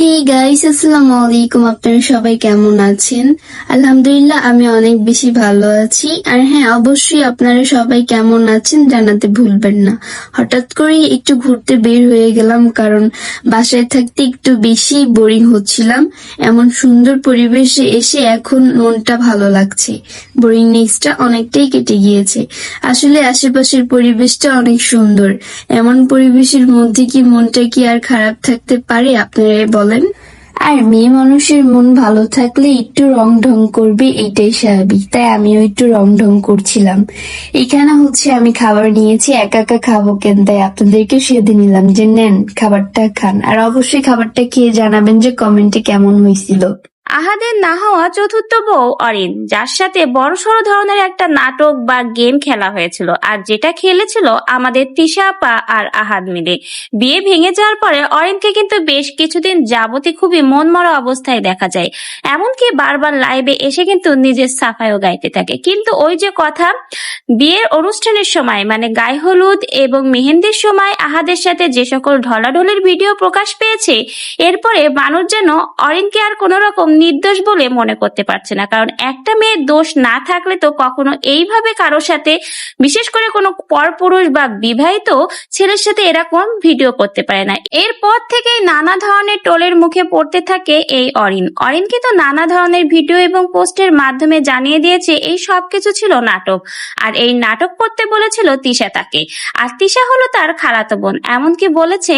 Hey guys আসসালামু আলাইকুম। আপনারা সবাই কেমন আছেন? আলহামদুলিল্লাহ, আমি অনেক বেশি ভালো আছি। আর হ্যাঁ অবশ্যই আপনারা সবাই কেমন আছেন জানাতে ভুলবেন না। হঠাৎ করে একটু ঘুরতে বের হয়ে গেলাম, কারণ বাসায় থাকতে একটু বেশি বোরিং হচ্ছিলাম। এমন সুন্দর পরিবেশে এসে এখন মনটা ভালো লাগছে। বোরিং বোরিংনেসটা অনেকটাই কেটে গিয়েছে। আসলে আশেপাশের পরিবেশটা অনেক সুন্দর। এমন পরিবেশের মধ্যে কি মনটা কি আর খারাপ থাকতে পারে, আপনারাই বলেন? আর মেয়ে মানুষের মন ভালো থাকলে একটু রং ঢং করবে, এটাই স্বাভাবিক। তাই আমিও একটু রং ঢং করছিলাম। এখানে হচ্ছে আমি খাবার নিয়েছি, একা একা খাব কেন? তাই আপনাদেরকে সেধে নিলাম যে, নেন, খাবারটা খান। আর অবশ্যই খাবারটা খেয়ে জানাবেন যে কমেন্টে কেমন হয়েছিল। আহাদের না হওয়া চতুর্থ বউ অরিন, যার সাথে বড়সড় ধরনের একটা নাটক বা গেম খেলা হয়েছিল আর যেটা খেলেছিল আমাদের তিশা আপা আর আহাদ মিলে। বিয়ে ভেঙে যাওয়ার পরে অরিনকে কিন্তু বেশ কিছুদিন যাবতই খুবই মন মরা অবস্থায় দেখা যায়। এমনকি বারবার লাইভে এসে কিন্তু নিজের সাফাইও গাইতে থাকে। কিন্তু ওই যে কথা, বিয়ের অনুষ্ঠানের সময় মানে গায়ে হলুদ এবং মেহেন্দির সময় আহাদের সাথে যে সকল ঢলাঢলির ভিডিও প্রকাশ পেয়েছে, এরপরে মানুষ যেন অরিনকে আর কোনো রকম নির্দোষ বলে মনে করতে পারছে না। কারণ একটা মেয়ের দোষ না থাকলে তো কখনো এইভাবে কারোর সাথে, বিশেষ করে কোনো পরপুরুষ বা বিবাহিত ছেলের সাথে এরকম ভিডিও করতে পারে না। এরপর থেকেই নানা ধরনের টোলের মুখে পড়তে থাকে এই অরিন। অরিন কিন্তু নানা ধরনের ভিডিও এবং পোস্টের মাধ্যমে জানিয়ে দিয়েছে, এই সবকিছু ছিল নাটক। আর এই নাটক করতে বলেছিল তিশা তাকে। আর তিশা হলো তার খালাতো বোন। এমনকি বলেছে,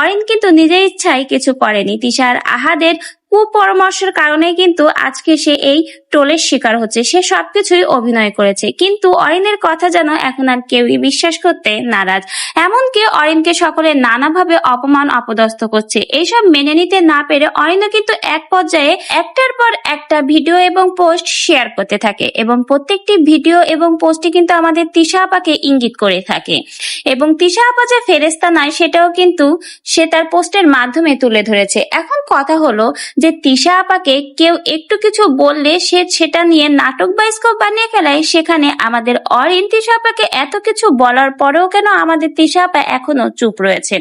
অরিন কিন্তু নিজের ইচ্ছায় কিছু করেনি। তিশার আহাদের কুপরামর্শের কারণে কিন্তু আজকে সে এই টোলের শিকার হচ্ছে। সে সবকিছুই অভিনয় করেছে। কিন্তু অরিনের কথা যেন এখন আর কেউই বিশ্বাস করতে নারাজ। এমনকি অরিনকে সকলে নানাভাবে অপমান অপদস্থ করছে। এইসব মেনে নিতে না পেরে অরিনও কিন্তু এক পর্যায়ে একটার পর একটা ভিডিও এবং পোস্ট শেয়ার করতে থাকে এবং প্রত্যেকটি ভিডিও এবং পোস্টে কিন্তু আমাদের তিশা আপাকে ইঙ্গিত করে থাকে। এবং তিশা আপা যে ফেরেস্তা নয় সেটাও কিন্তু সে তার পোস্টের মাধ্যমে তুলে ধরেছে। এখন কথা হলো যে তিশা আপাকে কেউ একটু কিছু বললে সে সেটা নিয়ে নাটক বাইস্কোপ বানিয়ে ফেলায়, সেখানে আমাদের অরিন তিশা আপাকে এত কিছু বলার পরেও কেন আমাদের তিশা আপা এখনও চুপ রয়েছে?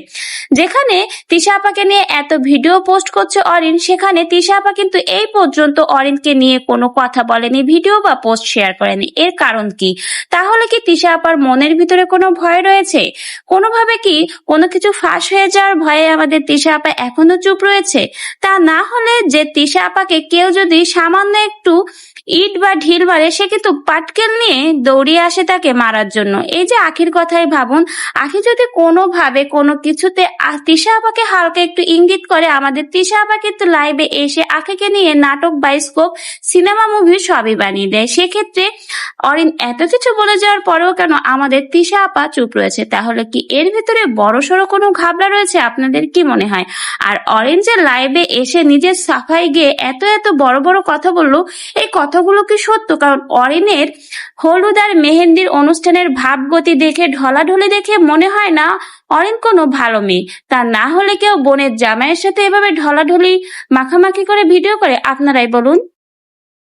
যেখানে তিশা আপাকে নিয়ে এত ভিডিও পোস্ট করছে অরিন, সেখানে তিশা আপা কিন্তু এই পর্যন্ত অরিনকে নিয়ে কোনো কথা বলেনি, ভিডিও বা পোস্ট শেয়ার করেনি। এর কারণ কি? তাহলে কি তিশা আপার মনের ভিতরে কোনো ভয় রয়েছে? কোনোভাবে কি কোনো কিছু ফাঁস হয়ে যাওয়ার ভয়ে আমাদের তিশা আপা এখনও চুপ রয়েছে? তা না হলে যে তিশা আপাকে কেউ যদি সামান্য একটু ইট বা ঢিল মারে সে কিন্তু পাটকেল নিয়ে দৌড়িয়ে আসে তাকে মারার জন্য। এই যে আখির কথাই ভাবুন, আখি যদি কোনোভাবে কোনো কিছুতে তিশা আপাকে হালকা একটু ইঙ্গিত করে, আমাদের তিশা আপা কিন্তু লাইভে এসে আখিকে নিয়ে নাটক বাইস্কোপ সিনেমা মুভি সবই বানিয়ে দেয়। সেক্ষেত্রে অরিন এত কিছু বলে যাওয়ার পরেও কেন আমাদের তিশা আপা চুপ রয়েছে? তাহলে কি এর ভিতরে বড়সড় কোনো ঘাবলা রয়েছে? আপনাদের কি মনে হয়? আর অরেঞ্জ যে লাইভে এসে নিজের সাফাই গিয়ে এত এত বড় বড় কথা বলল, এই কথাগুলো কি সত্য? কারণ অরিনের হলুদ আর মেহেন্দির অনুষ্ঠানের ভাবগতি দেখে, ঢলাঢলি দেখে মনে হয় না অরিন কোনো ভালো মেয়ে। তা না হলে কেউ বোনের জামাইয়ের সাথে এভাবে ঢলাঢলি, মাখামাখি করে ভিডিও করে? আপনারাই বলুন।